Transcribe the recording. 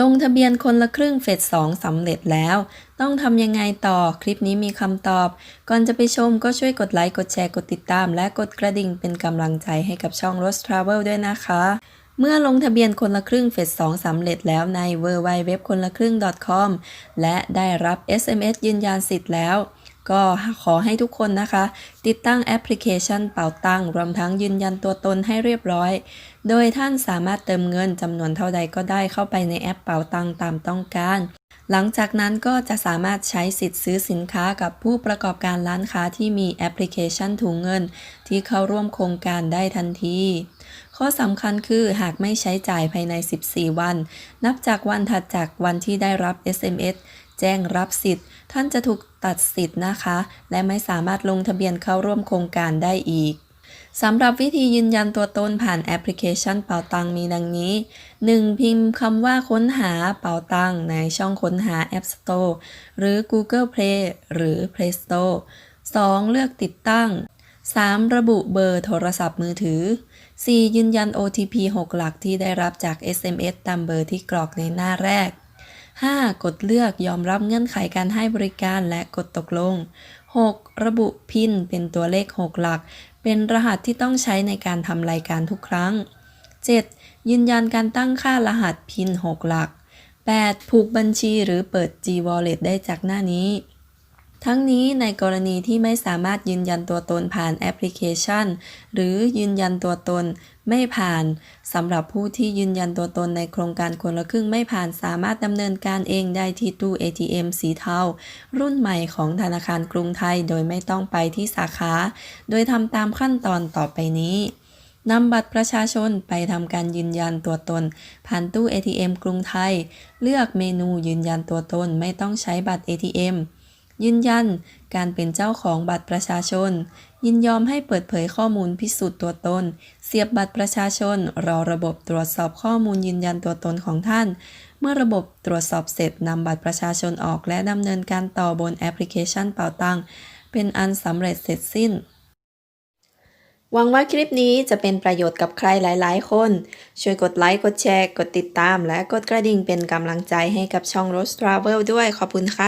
ลงทะเบียนคนละครึ่งเฟส2สำเร็จแล้ว ต้องทำยังไงต่อ คลิปนี้มีคำตอบ ก่อนจะไปชมก็ช่วยกดไลค์ กดแชร์ กดติดตาม และกดกระดิ่งเป็นกำลังใจให้กับช่อง Rose Travel ด้วยนะคะ เมื่อลงทะเบียนคนละครึ่งเฟส2สำเร็จแล้วใน w w w คนละครึ่ง .com และได้รับ SMS ยืนยันสิทธิ์แล้ว ก็ขอให้ทุกคนนะคะ ติดตั้งแอปพลิเคชันเป่าตังรวมทั้งยืนยันตัวตนให้เรียบร้อย โดยท่านสามารถเติมเงินจำนวนเท่าใดก็ได้เข้าไปในแอปเป่าตังตามต้องการ หลังจากนั้นก็จะสามารถใช้สิทธิ์ซื้อสินค้ากับผู้ประกอบการร้านค้าที่มีแอปพลิเคชันถุงเงิน ที่เข้าร่วมโครงการได้ทันที ข้อสำคัญคือหากไม่ใช้จ่ายภายใน 14 วัน นับจากวันถัดจากวันที่ได้รับ SMS แจ้งรับสิทธิ์ ท่านจะถูกตัดสิทธิ์นะคะ และไม่สามารถลงทะเบียนเข้าร่วมโครงการได้อีกสำหรับวิธียืนยันตัวตนผ่านแอปพลิเคชันเป่าตังมีดังนี้ 1. พิมพ์คำว่าค้นหาเป่าตังในช่องค้นหา App Store หรือ Google Play หรือ Play Store 2. เลือกติดตั้ง 3. ระบุเบอร์โทรศัพท์มือถือ 4. ยืนยัน OTP 6 หลักที่ได้รับจาก SMS ตามเบอร์ที่กรอกในหน้าแรก 5. กดเลือกยอมรับเงื่อนไขการให้บริการและกดตกลง 6. ระบุพินเป็นตัวเลข 6 หลัก เป็นรหัสที่ต้องใช้ในการทำรายการทุกครั้ง 7. ยืนยันการตั้งค่ารหัสพิน 6 หลัก 8. ผูกบัญชีหรือเปิด G-Wallet ได้จากหน้านี้ ทั้งนี้ในกรณีที่ไม่สามารถยืนยันตัวตนผ่านแอปพลิเคชัน หรือยืนยันตัวตนไม่ผ่านสำหรับผู้ที่ยืนยันตัวตนในโครงการคนละครึ่งไม่ผ่านสามารถดำเนินการเองได้ที่ตู้ ATM สีเทารุ่นใหม่ของธนาคารกรุงไทยโดยไม่ต้องไปที่สาขา โดยทำตามขั้นตอนต่อไปนี้นำบัตรประชาชนไปทำการยืนยันตัวตน ผ่านตู้ ATM กรุงไทย เลือกเมนูยืนยันตัวตนไม่ต้องใช้บัตร ATM ยืนยัน การเป็นเจ้าของบัตรประชาชน ยินยอมให้เปิดเผยข้อมูลพิสูจน์ตัวตน เสียบบัตรประชาชน รอระบบตรวจสอบข้อมูลยืนยันตัวตนของท่าน เมื่อระบบตรวจสอบเสร็จนำบัตรประชาชนออกและดำเนินการต่อบนแอปพลิเคชันเป่าตังเป็นอันสำเร็จเสร็จสิ้นหวังว่าคลิปนี้จะเป็นประโยชน์กับใครหลาย ๆ คน ช่วยกดไลค์ กดแชร์ กดติดตาม และกดกระดิ่งเป็นกำลังใจให้กับช่อง Rose Travel ด้วยขอบคุณค่ะ